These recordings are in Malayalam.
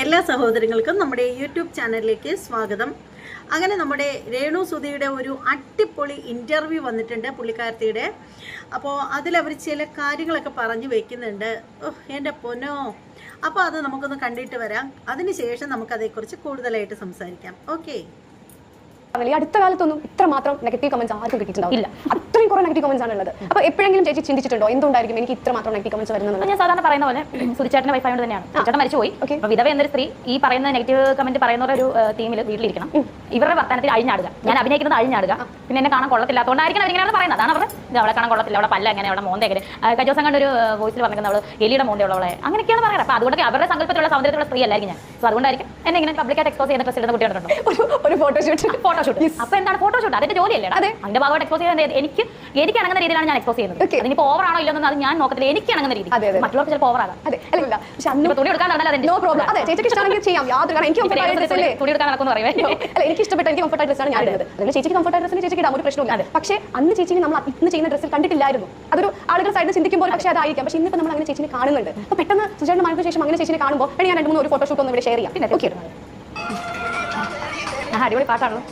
എല്ലാ സഹോദരങ്ങൾക്കും നമ്മുടെ യൂട്യൂബ് ചാനലിലേക്ക് സ്വാഗതം. അങ്ങനെ നമ്മുടെ രേണു സുധിയുടെ ഒരു അട്ടിപ്പൊളി ഇന്റർവ്യൂ വന്നിട്ടുണ്ട് പുള്ളിക്കാരത്തിയുടെ. അപ്പോൾ അതിലവർ ചില കാര്യങ്ങളൊക്കെ പറഞ്ഞു വെക്കുന്നുണ്ട്. എന്റെ പൊന്നോ. അപ്പോൾ അത് നമുക്കൊന്ന് കണ്ടിട്ട് വരാം. അതിനുശേഷം നമുക്കതേക്കുറിച്ച് കൂടുതലായിട്ട് സംസാരിക്കാം. ഓക്കെ. അടുത്ത കാലത്തൊന്നും ഇത്ര മാത്രം നെഗറ്റീവ് കമന്റ്സ് ആർക്കും കിട്ടിയിട്ടുണ്ടാവും ഇല്ല അത്രയും കുറെ നെഗറ്റീവ് കമന്റ്സ് ആണ് ഉള്ളത് അപ്പൊ എപ്പോഴെങ്കിലും ചേച്ചി ചിന്തിച്ചിട്ടുണ്ടോ? എന്തുകൊണ്ടായിരിക്കും എനിക്ക് ഇത്ര മാത്രം നെഗറ്റീവ് കമന്റ്സ് വരുന്നത് ഞാൻ സാധാരണ പറയുന്ന പോലെ സുധിച്ചേട്ടന്റെ വൈഫ് കൊണ്ട് തന്നെയാണ്. ചേട്ടൻ മരിച്ചുപോയി. അപ്പൊ വിധവ എന്നൊരു സ്ത്രീ ഈ പറയുന്ന നെഗറ്റീവ് കമന്റ് പറയുന്ന ഒരു ടീമിൽ വീട്ടിലിരിക്കണം. ഇവരുടെ വർത്തമാനത്തിൽ അഴിഞ്ഞാടുക. ഞാൻ അഭിനയിക്കുന്നത് അഴിഞ്ഞാടുക. പിന്നെ എന്നെ കാണാൻ കൊള്ളത്തില്ലാത്തതുകൊണ്ടായിരിക്കും അവരിങ്ങനെ പറയുന്നത്. അതാണ് അവർ അവളെ കാണാൻ കൊള്ളത്തില്ല. അവളെ പല്ല എങ്ങനെ? അവളെ മോന്ത എങ്ങനെ? കണ്ട കഴിഞ്ഞ ദിവസം കണ്ടൊരു വോയിസിൽ പറഞ്ഞിരുന്നത് അവൾ എലിയുടെ മോന്തയുള്ളവളെ അങ്ങനെയൊക്കെയാണ് പറയുന്നത് അപ്പൊ അതുകൊണ്ട് അവരുടെ സങ്കല്പത്തിലുള്ള സൗന്ദര്യത്തിലുള്ള സ്ത്രീ അല്ലായിരിക്കും ഞാൻ. സോ അതുകൊണ്ടായിരിക്കും എന്നെ ഇങ്ങനെ പബ്ലിക്കായിട്ട് എക്സ്പോസ് ചെയ്യുന്ന ഡ്രസ്സിൽ കുട്ടികളുണ്ടോ ഒരു ഒരു ഫോട്ടോഷൂട്ട് ഫോട്ടോഷൂട്ട് അപ്പൊ എന്താണ് ഫോട്ടോഷൂട്ട് അതിന്റെ ജോലിയല്ലേ അതെ. അതിന്റെ ഭാഗമായിട്ട് എക്സ്പോസ് ചെയ്യാൻ എനിക്ക് എനിക്ക് അണങ്ങുന്ന രീതിയിലാണ് ഞാൻ എക്സ്പോസ് ചെയ്യുന്നത്. അതിനിപ്പോ ഓവർ ആണോ ഇല്ലെന്ന് അത് ഞാൻ നോക്കത്തില്ല. എനിക്ക് അണങ്ങുന്ന രീതി. അതെ, അതെ. മറ്റുള്ളവർക്ക് ചിലപ്പോൾ ഓവർ ആകാം. തുണി എടുക്കാൻ നടന്നാൽ നോ പ്രോബ്ലം അതെ ചേച്ചിക്ക് ഇഷ്ടമാണെങ്കിൽ ചെയ്യാം. യാതൊരു കാരണം. എനിക്ക് എനിക്ക് ഇഷ്ടപ്പെട്ട എനിക്ക് കംഫർട്ട് ആയ ഡ്രസ്സാണ് ഞാൻ ഇടുന്നത്. അതുകൊണ്ട് ചേച്ചിക്ക് കംഫർട്ട് ആയ ഡ്രസ്സിന് ചേച്ചിക്ക് ഇടാം ഒരു പ്രശ്നമില്ല പക്ഷേ അന്ന് ചേച്ചിനെ നമ്മൾ ഇന്ന് ചെയ്യുന്ന ഡ്രസ്സിൽ കണ്ടിട്ടില്ലായിരുന്നു. അതൊരു ആളുകൾ സൈഡിൽ ചിന്തിക്കുമ്പോൾ പക്ഷേ അതായിരിക്കാം. പക്ഷേ ഇന്നിപ്പോൾ നമ്മൾ അങ്ങനെ ചേച്ചിനെ കാണുന്നുണ്ട്. അപ്പോൾ പെട്ടെന്ന് സുജയുടെ മാർക്ക് ശേഷം അങ്ങനെ ചേച്ചിനെ കാണുമ്പോൾ ഞാൻ രണ്ട് മൂന്ന് ഒരു ഫോട്ടോഷൂട്ട് ഒന്ന് ഇവിടെ ഷെയർ ചെയ്യാം. പിന്നെ ഓക്കെ ആ അടിപൊളി പാട്ടാണല്ലോ.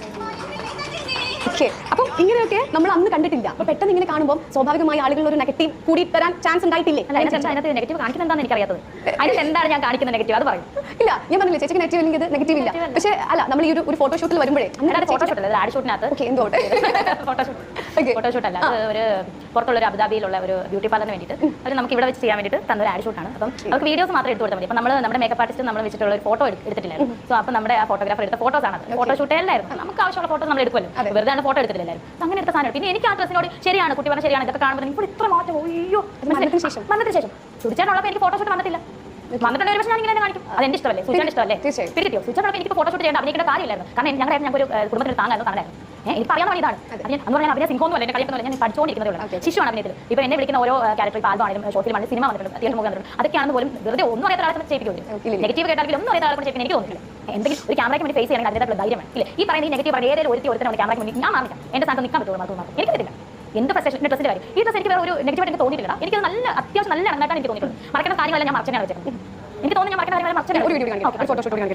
ഓക്കെ അപ്പം ഇങ്ങനെയൊക്കെ നമ്മൾ അന്ന് കണ്ടിട്ടില്ല. അപ്പൊ പെട്ടെന്ന് ഇങ്ങനെ കാണുമ്പോൾ സ്വാഭാവികമായി ആളുകൾ ഒരു നെഗറ്റീവ് കൂടി തരാൻ ചാൻസ് ഉണ്ടായിട്ടില്ല അതിനകത്ത് നെഗറ്റീവ് കാണിക്കുന്നത് എന്താണെന്ന് എനിക്കറിയാത്തത് അതിനകത്ത് എന്താണ് ഞാൻ കാണിക്കുന്ന നെഗറ്റീവ് അത് പറയും. ഇല്ല ഞാൻ പറഞ്ഞില്ല ചേച്ചിക്ക് നെഗറ്റീവ് ഇല്ലെങ്കിൽ നെഗറ്റീവ് ഇല്ല. പക്ഷേ അല്ല നമ്മൾ ഈ ഒരു ഫോട്ടോ ഫോട്ടോഷൂട്ടിൽ വരുമ്പോഴേ അല്ലാതെ ഫോട്ടോഷൂട്ട് അല്ല ആഡ് ഷൂട്ടിനകത്ത് ഓക്കെ എന്തോട്ടെ ഫോട്ടോഷൂട്ട് അല്ല ഒരു പുറത്തുള്ള ഒരു അബുദാബിയിലുള്ള ഒരു ബ്യൂട്ടി പാർലറിന് വേണ്ടിയിട്ട്. അവർ നമുക്ക് ഇവിടെ വെച്ച് ചെയ്യാൻ വേണ്ടിയിട്ട് തന്ന ഒരു ആഡ് ഷൂട്ടാണ് അപ്പം നമുക്ക് വീഡിയോസ് മാത്രം എടുത്തു കൊടുത്താൽ മതി. അപ്പം നമ്മൾ നമ്മുടെ മേക്കപ്പ് ആർട്ടിസ്റ്റ് നമ്മൾ വെച്ചിട്ടുള്ള ഒരു ഫോട്ടോ എടുത്തിട്ടില്ലായിരുന്നു. സോ അപ്പം നമ്മുടെ ആ ഫോട്ടോഗ്രാഫർ എടുത്ത ഫോട്ടോസ് ആണ് ഫോട്ടോഷൂട്ട് അല്ലായിരുന്നു. നമുക്ക് ആവശ്യമുള്ള ഫോട്ടോ നമ്മൾ എടുക്കുമല്ലോ. വെറുതെയാണ് വെറുതെ ഫോട്ടോ എടുത്തിട്ടില്ലായിരുന്നു അങ്ങനെ എടുത്ത സാധനം പിന്നെ എനിക്ക് ആ ഡ്രസ്സിനോട് ശരിയാണ് കുട്ടി പറഞ്ഞ ശരിയാണ്. ഇതൊക്കെ കാണുമ്പോൾ ഇപ്പോൾ ഇത്ര മാറ്റം. അയ്യോ. മരണത്തിന് ശേഷം. മരണത്തിന് ശേഷം. സുടിച്ചാണുള്ളപ്പോൾ എനിക്ക് ഫോട്ടോഷൂട്ട് വന്നിട്ടില്ല. വന്നിട്ടുണ്ടെങ്കിൽ പക്ഷേ ഞാൻ ഇങ്ങനെ തന്നെ കാണിക്കും. അത് എന്റെ ഇഷ്ടമല്ലേ സൂചിച്ചാണ് ഇഷ്ടമല്ലേ? തീർച്ചയായും. എനിക്ക് ഫോട്ടോഷൂട്ട് ചെയ്യേണ്ട അഭിനയിക്കേണ്ട കാര്യമില്ലായിരുന്നു. കാരണം ഞങ്ങളുടെ ഞങ്ങൾക്ക് ഒരു കുടുംബത്തിൽ താങ്ങായിരുന്നു. ഏഹ് എനിക്ക് പറയാൻ വേണ്ടി ഇതാണ് ഞാൻ എന്ന് പറഞ്ഞാൽ അഭിനയ സിംഹമൊന്നും അല്ല എന്നെ ഞാൻ പഠിച്ചുകൊണ്ടിരിക്കുന്നതേ. ശിശുവാണ് അഭിനയത്തിൽ ഇപ്പോൾ എന്നെ വിളിക്കുന്ന ഓരോ ക്യാരക്ടർ ഇപ്പോൾ ആൽബം ഷോർട്ട് ഫിലിം സിനിമ വന്നിട്ടുണ്ട് തിയേറ്റർ മൂവി വന്നിട്ടുണ്ട് അതൊക്കെയാണെന്ന് പോലും വെറുതെ ഒന്നും അറിയാത്ത ആളെ ഇല്ല, ചെയ്യിപ്പിക്കും ഇല്ല. നെഗറ്റീവ് കേട്ടാലും ഒന്നും അറിയാത്ത ആളെ ചെയ്യിപ്പിക്കാൻ എനിക്ക് തോന്നുന്നില്ല എന്തെങ്കിലും ഒരു ക്യാമറയ്ക്ക് വേണ്ടി ഫേസ് ചെയ്യണമെങ്കിൽ അതിന്റെതായിട്ടുള്ള ധൈര്യം ഇല്ലേ ഈ പറയുന്ന ഈ നെഗറ്റീവ് പറയുന്ന ഏതെങ്കിലും ഒരുത്തി ഒരുത്തരം ക്യാമറയ്ക്ക് മുന്നിൽ ഞാൻ മാറിക്കാം എന്റെ സ്ഥാനത്ത് നിൽക്കാൻ പറ്റുള്ളൂ മാത്രം എനിക്ക് പറ്റില്ല എന്ത് എന്റെ ഡ്രസ്സിന്റെ കാര്യം ഈ ഡ്രസ് എനിക്ക് വേറെ ഒരു നെഗറ്റീവ് എനിക്ക് തോന്നിയിട്ടില്ല എനിക്ക് നല്ല അത്യാവശ്യം നല്ല ഇണങ്ങായിട്ടാണ് എനിക്ക് തോന്നിയിട്ടുള്ളത് മറക്കുന്ന കാര്യങ്ങളെല്ലാം ഞാൻ മറച്ചാണ് വെച്ചത് എനിക്ക് തോന്നുന്നു ഞാൻ മറക്കുന്ന കാര്യങ്ങൾ മറച്ചാണ് ഒരു വീഡിയോ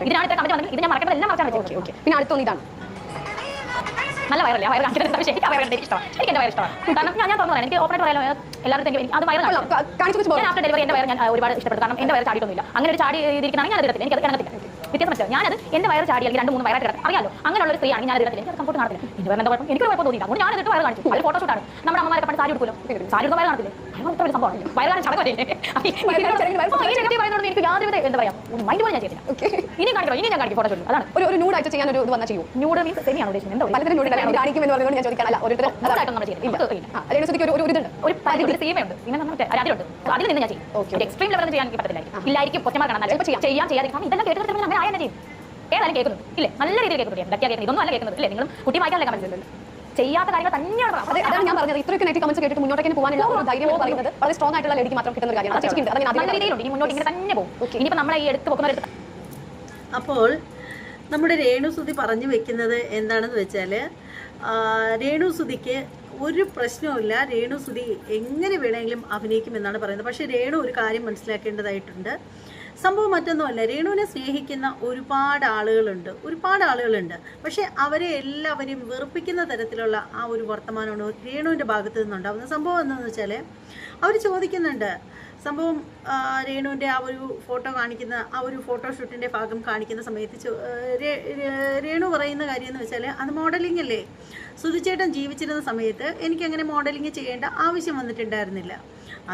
ഇതിനാണ് കമന്റ് വന്നത് ഇത് ഞാൻ മറക്കുന്നത് എല്ലാം മറച്ചാണ് വെച്ചത് പിന്നെ അടുത്തൊന്ന് ഇതാണ് നല്ല വയറല്ല വയറ് കാണിക്കുന്നത് എനിക്ക് ആ വയറ് എനിക്ക് ഇഷ്ടമാണ്. എനിക്ക് എന്റെ വയറ് ഇഷ്ടമാണ്. കാരണം ഞാൻ ഞാൻ തുറന്നു പറയാം എനിക്ക് ഓപ്പറേറ്റ് പറയാലോ എല്ലാവരും എനിക്ക് അത് വയറ് കാണിച്ചു വെച്ച് ഞാൻ ആഫ്റ്റർ ഡെലിവറി എന്റെ വയർ ഞാൻ ഒരുപാട് ഇഷ്ടപ്പെട്ടു. കാരണം എന്റെ വയറ് ചാടിയിട്ടൊന്നുമില്ല. അങ്ങനെ ഒരു ചാടി ഇരിക്കണമെങ്കിൽ ഞാൻ അത് ഇടത്തില്ല എനിക്ക് അത് കിടക്കത്തില്ല വ്യത്യാസം മനസ്സിലാവും ഞാനത് എന്റെ വയറ് ചാടി അല്ലെങ്കിൽ രണ്ട് മൂന്ന് വയറായിട്ട് കിടക്കും. അറിയാലോ? അങ്ങനെയുള്ള ഒരു സ്ത്രീയാണ് ഞാൻ എടുത്തില്ല എനിക്ക് കംഫോർട്ട് കാണത്തില്ല. എന്റെ വയറ് എന്താ കുഴപ്പം? എനിക്ക് കുഴപ്പം തോന്നിയില്ല അതുകൊണ്ട് ഞാൻ അതിട്ട് വയറ് കാണിച്ചു. അത് ഫോട്ടോഷൂട്ടാണ് നമ്മുടെ അമ്മമാരൊക്കെ പണ്ട് സാരി എടുക്കുമല്ലോ സാരി എടുക്കുന്ന വയറ് കാണത്തില്ലേ? വലിയ സംഭവമാണ്. വയറ് കാണാൻ ചടക്കല്ലേ എനിക്ക് യാതൊരു എന്താ പറയാ മൈൻഡ് പോലും ഞാൻ ചെയ്തില്ല ഇനി കാണിക്കണം? ഇനി ഞാൻ കാണിക്കും ഫോട്ടോഷൂട്ട് അതാണ്. ഒരു ഒരു നൂഡായിട്ട് ചെയ്യാൻ ഒരു ഇത് വന്നാൽ ചെയ്യും. ന്യൂഡ് മീൻസ് സെമിയാണ് ഉദ്ദേശിക്കുന്നത്. എന്താ പലതരം നൂഡിൽ കാണിക്കുമെന്ന് പറഞ്ഞുകൊണ്ട് ഞാൻ ചോദിക്കാൻ അല്ല ഒരു. ഒരു ഒരു ഇതുണ്ട്. ഒരു പരിധി സീമയുണ്ട് പിന്നെ നമ്മുടെ അതിലുണ്ട് അതിൽ നിന്ന് ഞാൻ ചെയ്യും. എക്സ്ട്രീം ലെവലിൽ ചെയ്യാൻ എനിക്ക് പറ്റത്തില്ലായിരിക്കും. ഇല്ലായിരിക്കും കൊച്ചമാർ കാണാൻ. ചെയ്യാൻ ചെയ്യാതിരിക്കും ഇതെല്ലാം കേട്ടിട്ട് അങ്ങനെ ആയെന്നെ ചെയ്യും. ഏതായാലും കേൾക്കുന്നു ഇല്ലേ? നല്ല രീതിയിൽ കേൾക്കുന്നു എന്തൊക്കെയാ കേൾക്കുന്നത് ഇതൊന്നും അല്ല കേൾക്കുന്നത്. ഇല്ലേ? നിങ്ങളും കുട്ടി വായിക്കാനല്ലേ കമന്റ് ചെയ്യാത്ത കാര്യങ്ങൾ തന്നെയാണ് അതെ അതാണ് ഞാൻ പറഞ്ഞത്. ഇത്രയൊക്കെ നെറ്റ് കമന്റ്സ് കേട്ടിട്ട് മുന്നോട്ടേക്ക് പോകാനുള്ള ഒരു ധൈര്യം എന്ന് പറയുന്നത് വളരെ സ്ട്രോങ് ആയിട്ടുള്ള ലേഡിക്ക് മാത്രം കിട്ടുന്ന ഒരു കാര്യമാണ്. ഞാൻ നല്ല രീതിയിലുണ്ട്. ഇനി മുന്നോട്ട് ഇങ്ങനെ തന്നെ പോകും. ഇനിയിപ്പോൾ നമ്മളെ ഈ എടുത്ത് പൊക്കുന്നവർ അപ്പോൾ നമ്മുടെ രേണുസുതി പറഞ്ഞു വെക്കുന്നത് എന്താണെന്ന് വെച്ചാൽ രേണുസുതിക്ക് ഒരു പ്രശ്നവുമില്ല. രേണുസുതി എങ്ങനെ വേണമെങ്കിലും അഭിനയിക്കുമെന്നാണ് പറയുന്നത്. പക്ഷേ രേണു ഒരു കാര്യം മനസ്സിലാക്കേണ്ടതായിട്ടുണ്ട്. സംഭവം മറ്റൊന്നുമല്ല. രേണുവിനെ സ്നേഹിക്കുന്ന ഒരുപാട് ആളുകളുണ്ട്. ഒരുപാട് ആളുകളുണ്ട്. പക്ഷേ അവരെ എല്ലാവരെയും വെറുപ്പിക്കുന്ന തരത്തിലുള്ള ആ ഒരു വർത്തമാനമാണ് രേണുവിന്റെ ഭാഗത്തു നിന്നുണ്ടാകുന്നത് സംഭവം എന്താണെന്ന് വെച്ചാൽ അവർ ചോദിക്കുന്നുണ്ട്. സംഭവം രേണുവിന്റെ ആ ഒരു ഫോട്ടോ കാണിക്കുന്ന ആ ഒരു ഫോട്ടോഷൂട്ടിന്റെ ഭാഗം കാണിക്കുന്ന സമയത്ത് രേണു പറയുന്ന കാര്യം എന്ന് വെച്ചാൽ അത് മോഡലിംഗ് അല്ലേ? സുധിച്ചേട്ടൻ ജീവിച്ചിരുന്ന സമയത്ത് എനിക്കങ്ങനെ മോഡലിംഗ് ചെയ്യേണ്ട ആവശ്യം വന്നിട്ടുണ്ടായിരുന്നില്ല.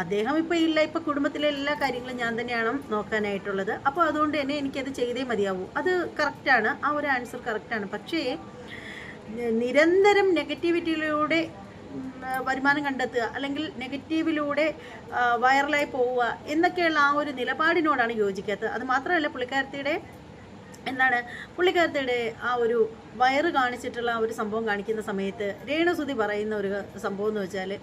അദ്ദേഹം ഇപ്പോൾ ഇല്ല ഇപ്പോൾ കുടുംബത്തിലെ എല്ലാ കാര്യങ്ങളും ഞാൻ തന്നെയാണ് നോക്കാനായിട്ടുള്ളത്. അപ്പോൾ അതുകൊണ്ട് തന്നെ എനിക്കത് ചെയ്തേ മതിയാവൂ. അത് കറക്റ്റാണ് ആ ഒരു ആൻസർ കറക്റ്റാണ് പക്ഷേ നിരന്തരം നെഗറ്റിവിറ്റിയിലൂടെ വരുമാനം കണ്ടെത്തുക അല്ലെങ്കിൽ നെഗറ്റീവിലൂടെ വൈറലായി പോവുക എന്നൊക്കെയുള്ള ആ ഒരു നിലപാടിനോടാണ് യോജിക്കാത്തത്. അത് മാത്രമല്ല പുള്ളിക്കാരത്തിയുടെ എന്താണ് പുള്ളിക്കാരത്തിയുടെ ആ ഒരു വയറ് കാണിച്ചിട്ടുള്ള ഒരു സംഭവം കാണിക്കുന്ന സമയത്ത് രേണുസുതി പറയുന്ന ഒരു സംഭവം എന്ന് വെച്ചാൽ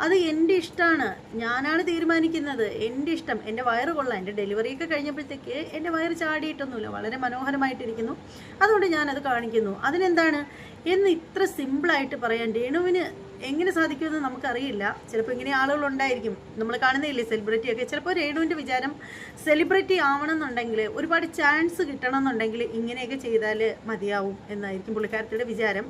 അത് എന്റെ ഇഷ്ടമാണ് ഞാനാണ് തീരുമാനിക്കുന്നത് എന്റെ ഇഷ്ടം എന്റെ വയറ് കൊള്ളാം എന്റെ ഡെലിവറിയൊക്കെ കഴിഞ്ഞപ്പോഴത്തേക്ക് എന്റെ വയറ് ചാടിയിട്ടൊന്നുമില്ല വളരെ മനോഹരമായിട്ടിരിക്കുന്നു. അതുകൊണ്ട് ഞാനത് കാണിക്കുന്നു. അതിനെന്താണ്? എന്ന് ഇത്ര സിമ്പിളായിട്ട് പറയാൻ രേണുവിന് എങ്ങനെ സാധിക്കുമെന്ന് നമുക്കറിയില്ല. ചിലപ്പോൾ ഇങ്ങനെ ആളുകളുണ്ടായിരിക്കും. നമ്മൾ കാണുന്നില്ലേ സെലിബ്രിറ്റി ഒക്കെ? ചിലപ്പോൾ രേണുവിന്റെ വിചാരം സെലിബ്രിറ്റി ആവണമെന്നുണ്ടെങ്കിൽ ഒരുപാട് ചാൻസ് കിട്ടണമെന്നുണ്ടെങ്കിൽ ഇങ്ങനെയൊക്കെ ചെയ്താൽ മതിയാവും എന്നായിരിക്കും പുള്ളിക്കാരത്തിയുടെ വിചാരം.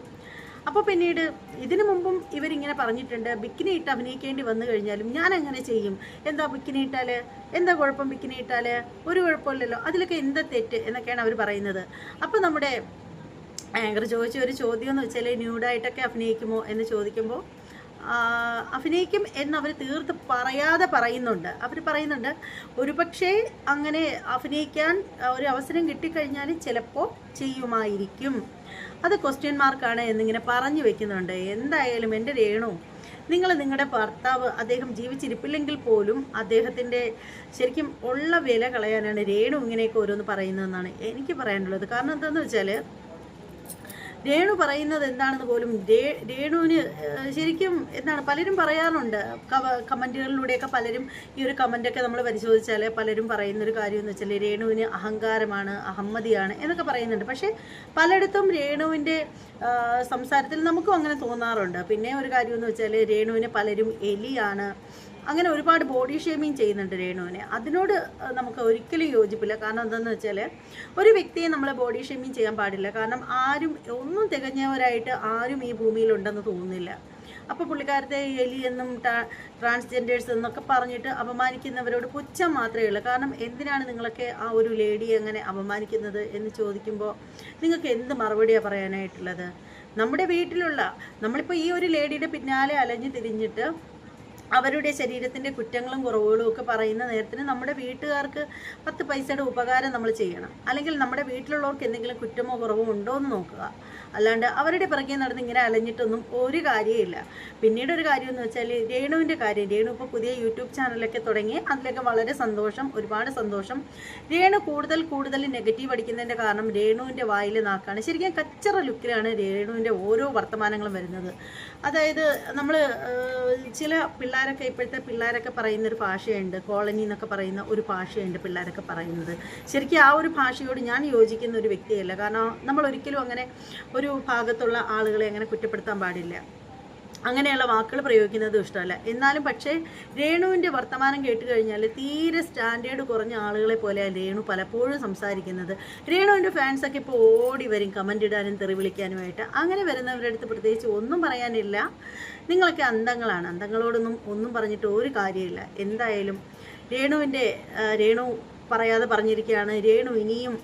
അപ്പോൾ പിന്നീട് ഇതിനു മുമ്പും ഇവരിങ്ങനെ പറഞ്ഞിട്ടുണ്ട് ബിക്കിനി ഇട്ട് അഭിനയിക്കേണ്ടി വന്നു കഴിഞ്ഞാലും ഞാൻ അങ്ങനെ ചെയ്യും. എന്താ ബിക്കിനി ഇട്ടാൽ എന്താ കുഴപ്പം ബിക്കിനി ഇട്ടാൽ ഒരു കുഴപ്പമില്ലല്ലോ. അതിലൊക്കെ എന്താ തെറ്റ്? എന്നൊക്കെയാണ് അവർ പറയുന്നത്. അപ്പോൾ നമ്മുടെ ആങ്കർ ചോദിച്ച ഒരു ചോദ്യം എന്ന് വെച്ചാൽ ന്യൂഡായിട്ടൊക്കെ അഭിനയിക്കുമോ എന്ന് ചോദിക്കുമ്പോൾ അഭിനയിക്കും എന്ന് അവർ തീർത്ത് പറയാതെ പറയുന്നുണ്ട്. അവർ പറയുന്നുണ്ട് ഒരുപക്ഷെ അങ്ങനെ അഭിനയിക്കാൻ ഒരു അവസരം കിട്ടിക്കഴിഞ്ഞാൽ ചിലപ്പോൾ ചെയ്യുമായിരിക്കും. അത് ക്വസ്റ്റ്യൻ മാർക്കാണ് എന്നിങ്ങനെ പറഞ്ഞു വെക്കുന്നുണ്ട്. എന്തായാലും എന്റെ രേണു നിങ്ങൾ നിങ്ങളുടെ ഭർത്താവ് അദ്ദേഹം ജീവിച്ചിരിപ്പില്ലെങ്കിൽ പോലും അദ്ദേഹത്തിന്റെ ശരിക്കും ഉള്ള വില കളയാനാണ് രേണു ഇങ്ങനെയൊക്കെ ഓരോന്ന് പറയുന്നതെന്നാണ് എനിക്ക് പറയാനുള്ളത്. കാരണം എന്താണെന്ന് വെച്ചാൽ രേണു പറയുന്നത് എന്താണെന്ന് പോലും രേണുവിന് ശരിക്കും എന്താണ് പലരും പറയാറുണ്ട്. കമന്റുകളിലൂടെയൊക്കെ പലരും ഈ ഒരു കമന്റൊക്കെ നമ്മൾ പരിശോധിച്ചാൽ പലരും പറയുന്നൊരു കാര്യം എന്ന് വെച്ചാൽ രേണുവിന് അഹങ്കാരമാണ് അഹമ്മതിയാണ് എന്നൊക്കെ പറയുന്നുണ്ട്. പക്ഷേ പലയിടത്തും രേണുവിന്റെ സംസാരത്തിൽ നമുക്കും അങ്ങനെ തോന്നാറുണ്ട്. പിന്നെ ഒരു കാര്യം എന്ന് വെച്ചാൽ രേണുവിന് പലരും എലിയാണ്. അങ്ങനെ ഒരുപാട് ബോഡി ഷേമിങ് ചെയ്യുന്നുണ്ട് രേണുവിനെ. അതിനോട് നമുക്ക് ഒരിക്കലും യോജിപ്പില്ല. കാരണം എന്താണെന്ന് വെച്ചാൽ ഒരു വ്യക്തിയെ നമ്മൾ ബോഡി ഷേമിങ് ചെയ്യാൻ പാടില്ല. കാരണം ആരും ഒന്നും തികഞ്ഞവരായിട്ട് ആരും ഈ ഭൂമിയിൽ ഉണ്ടെന്ന് തോന്നുന്നില്ല. അപ്പോൾ പുള്ളിക്കാരത്തെ എലി എന്നും ട്രാൻസ്ജെൻഡേഴ്സ് എന്നൊക്കെ പറഞ്ഞിട്ട് അപമാനിക്കുന്നവരോട് പുച്ഛം മാത്രമേ ഉള്ളൂ. കാരണം എന്തിനാണ് നിങ്ങളൊക്കെ ആ ഒരു ലേഡിയെ എങ്ങനെ അപമാനിക്കുന്നത് എന്ന് ചോദിക്കുമ്പോൾ നിങ്ങൾക്ക് എന്ത് മറുപടിയാണ് പറയാനായിട്ടുള്ളത്? നമ്മുടെ വീട്ടിലുള്ള നമ്മളിപ്പോൾ ഈ ഒരു ലേഡിയുടെ പിന്നാലെ അലഞ്ഞു തിരിഞ്ഞിട്ട് അവരുടെ ശരീരത്തിന്റെ കുറ്റങ്ങളും കുറവുകളും ഒക്കെ പറയുന്ന നേരത്തിന് നമ്മുടെ വീട്ടുകാർക്ക് പത്ത് പൈസയുടെ ഉപകാരം നമ്മൾ ചെയ്യണം. അല്ലെങ്കിൽ നമ്മുടെ വീട്ടിലുള്ളവർക്ക് എന്തെങ്കിലും കുറ്റമോ കുറവോ ഉണ്ടോ എന്ന് നോക്കുക. അല്ലാണ്ട് അവരുടെ പിറകെ നടന്ന് ഇങ്ങനെ അലഞ്ഞിട്ടൊന്നും ഒരു കാര്യമില്ല പിന്നീട് ഒരു കാര്യം എന്ന് വെച്ചാൽ രേണുവിന്റെ കാര്യം. രേണു ഇപ്പോൾ പുതിയ യൂട്യൂബ് ചാനലൊക്കെ തുടങ്ങി. അതിലൊക്കെ വളരെ സന്തോഷം ഒരുപാട് സന്തോഷം. രേണു കൂടുതൽ കൂടുതൽ നെഗറ്റീവ് അടിക്കുന്നതിന്റെ കാരണം രേണുവിന്റെ വായിൽ നാക്കാണ്. ശരിക്കും കച്ചറ ലുക്കിലാണ് രേണുവിന്റെ ഓരോ വർത്തമാനങ്ങളും വരുന്നത്. അതായത് നമ്മൾ ചില പിള്ളേരൊക്കെ ഇപ്പോഴത്തെ പിള്ളേരൊക്കെ പറയുന്ന ഒരു ഭാഷയുണ്ട്. കോളനി എന്നൊക്കെ പറയുന്ന ഒരു ഭാഷയുണ്ട് പിള്ളേരൊക്കെ പറയുന്നത്. ശരിക്കും ആ ഒരു ഭാഷയോട് ഞാൻ യോജിക്കുന്ന ഒരു വ്യക്തിയല്ല. കാരണം നമ്മൾ ഒരിക്കലും അങ്ങനെ ഒരു ഭാഗത്തുള്ള ആളുകളെ അങ്ങനെ കുറ്റപ്പെടുത്താൻ പാടില്ല. അങ്ങനെയുള്ള വാക്കുകൾ പ്രയോഗിക്കുന്നത് ഇഷ്ടമല്ല. എന്നാലും പക്ഷേ രേണുവിന്റെ വർത്തമാനം കേട്ട് കഴിഞ്ഞാൽ തീരെ സ്റ്റാൻഡേർഡ് കുറഞ്ഞ ആളുകളെ പോലെയാണ് രേണു പലപ്പോഴും സംസാരിക്കുന്നത്. രേണുവിന്റെ ഫാൻസൊക്കെ ഇപ്പോൾ ഓടി വരും കമന്റ് ഇടാനും തെറി വിളിക്കാനുമായിട്ട്. അങ്ങനെ വരുന്നവരുടെ അടുത്ത് പ്രത്യേകിച്ച് ഒന്നും പറയാനില്ല. നിങ്ങളൊക്കെ അന്തങ്ങളാണ്. അന്തങ്ങളോടൊന്നും ഒന്നും പറഞ്ഞിട്ട് ഒരു കാര്യമില്ല. എന്തായാലും രേണുവിന്റെ രേണു പറയാതെ പറഞ്ഞിരിക്കുകയാണ്. രേണു ഇനിയും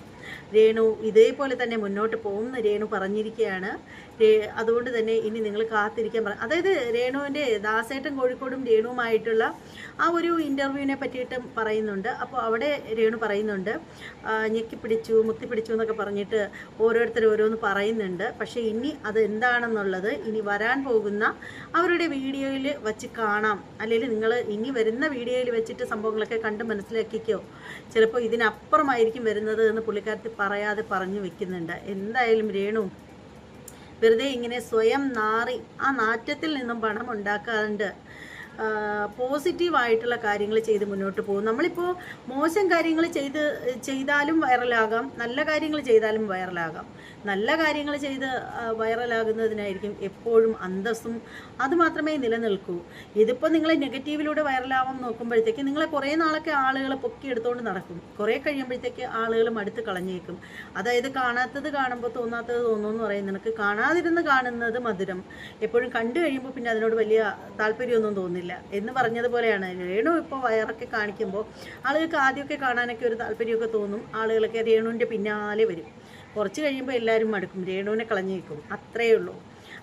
രേണു ഇതേപോലെ തന്നെ മുന്നോട്ട് പോകുന്ന രേണു പറഞ്ഞിരിക്കുകയാണ്. അതുകൊണ്ട് തന്നെ ഇനി നിങ്ങൾ കാത്തിരിക്കാൻ പറ അതായത് രേണുവിന്റെ ദാസേട്ടൻ കോഴിക്കോടും രേണുവുമായിട്ടുള്ള ആ ഒരു ഇന്റർവ്യൂവിനെ പറ്റിയിട്ടും പറയുന്നുണ്ട്. അപ്പോൾ അവിടെ രേണു പറയുന്നുണ്ട് ഞെക്കിപ്പിടിച്ചു മുത്തിപ്പിടിച്ചു എന്നൊക്കെ പറഞ്ഞിട്ട് ഓരോരുത്തർ ഓരോന്ന് പറയുന്നുണ്ട്. പക്ഷേ ഇനി അത് എന്താണെന്നുള്ളത് ഇനി വരാൻ പോകുന്ന അവരുടെ വീഡിയോയിൽ വച്ച് കാണാം. അല്ലെങ്കിൽ നിങ്ങൾ ഇനി വരുന്ന വീഡിയോയിൽ വെച്ചിട്ട് സംഭവങ്ങളൊക്കെ കണ്ട് മനസ്സിലാക്കിക്കോ. ചിലപ്പോൾ ഇതിനപ്പുറമായിരിക്കും വരുന്നത് എന്ന് പുള്ളിക്കാരത്തി പറയാതെ പറഞ്ഞു വെക്കുന്നുണ്ട്. എന്തായാലും രേണു വെറുതെ ഇങ്ങനെ സ്വയം നാറി ആ നാറ്റത്തിൽ നിന്നും പണം ഉണ്ടാക്കാറുണ്ട്. പോസിറ്റീവായിട്ടുള്ള കാര്യങ്ങൾ ചെയ്ത് മുന്നോട്ട് പോകും. നമ്മളിപ്പോൾ മോശം കാര്യങ്ങൾ ചെയ്ത് ചെയ്താലും വൈറലാകാം നല്ല കാര്യങ്ങൾ ചെയ്താലും വൈറലാകാം. നല്ല കാര്യങ്ങൾ ചെയ്ത് വൈറലാകുന്നതിനായിരിക്കും എപ്പോഴും അന്തസ്സും അത് മാത്രമേ നിലനിൽക്കൂ. ഇതിപ്പോൾ നിങ്ങൾ നെഗറ്റീവിലൂടെ വൈറലാവാൻ നോക്കുമ്പോഴത്തേക്ക് നിങ്ങളെ കുറേ നാളൊക്കെ ആളുകൾ പൊക്കിയെടുത്തുകൊണ്ട് നടക്കും. കുറേ കഴിയുമ്പോഴത്തേക്ക് ആളുകൾ മടുത്ത് കളഞ്ഞേക്കും. അതായത് കാണാത്തത് കാണുമ്പോൾ തോന്നാത്തത് തോന്നുമെന്ന് പറയും നിനക്ക് കാണാതിരുന്ന് കാണുന്നത് മധുരം. എപ്പോഴും കണ്ടു കഴിയുമ്പോൾ പിന്നെ അതിനോട് വലിയ താല്പര്യമൊന്നും തോന്നില്ല. എന്ന് പറഞ്ഞതുപോലെയാണ്. രേണു ഇപ്പോൾ വയറൊക്കെ കാണിക്കുമ്പോൾ ആളുകൾക്ക് ആദ്യമൊക്കെ കാണാനൊക്കെ ഒരു താല്പര്യമൊക്കെ തോന്നും. ആളുകളൊക്കെ രേണുവിന്റെ പിന്നാലെ വരും. കുറച്ച് കഴിയുമ്പോൾ എല്ലാവരും മടുക്കും. രേണുവിനെ കളഞ്ഞു വയ്ക്കും അത്രയേ ഉള്ളൂ.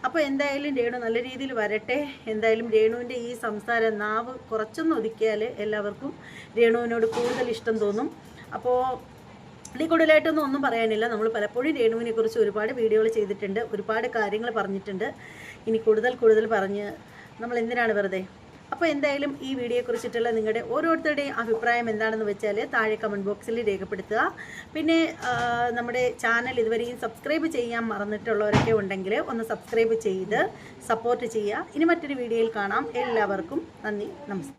അപ്പോൾ എന്തായാലും രേണു നല്ല രീതിയിൽ വരട്ടെ. എന്തായാലും രേണുവിന്റെ ഈ സംസാര നാവ് കുറച്ചൊന്ന് ഒതുക്കിയാൽ എല്ലാവർക്കും രേണുവിനോട് കൂടുതൽ ഇഷ്ടം തോന്നും. അപ്പോൾ ഇതിൽ കൂടുതലായിട്ടൊന്നും ഒന്നും പറയാനില്ല. നമ്മൾ പലപ്പോഴും രേണുവിനെ കുറിച്ച് ഒരുപാട് വീഡിയോകൾ ചെയ്തിട്ടുണ്ട്. ഒരുപാട് കാര്യങ്ങൾ പറഞ്ഞിട്ടുണ്ട്. ഇനി കൂടുതൽ കൂടുതൽ പറഞ്ഞ് നമ്മൾ എന്തിനാണ് വെറുതെ? അപ്പോൾ എന്തായാലും ഈ വീഡിയോയെക്കുറിച്ചിട്ടുള്ള നിങ്ങളുടെ ഓരോരുത്തരുടെയും അഭിപ്രായം എന്താണെന്ന് വെച്ചാൽ താഴെ കമന്റ് ബോക്സിൽ രേഖപ്പെടുത്തുക. പിന്നെ നമ്മുടെ ചാനൽ ഇതുവരെയും സബ്സ്ക്രൈബ് ചെയ്യാൻ മറന്നിട്ടുള്ളവരൊക്കെ ഉണ്ടെങ്കിൽ ഒന്ന് സബ്സ്ക്രൈബ് ചെയ്ത് സപ്പോർട്ട് ചെയ്യുക. ഇനി മറ്റൊരു വീഡിയോയിൽ കാണാം. എല്ലാവർക്കും നന്ദി. നമസ്കാരം.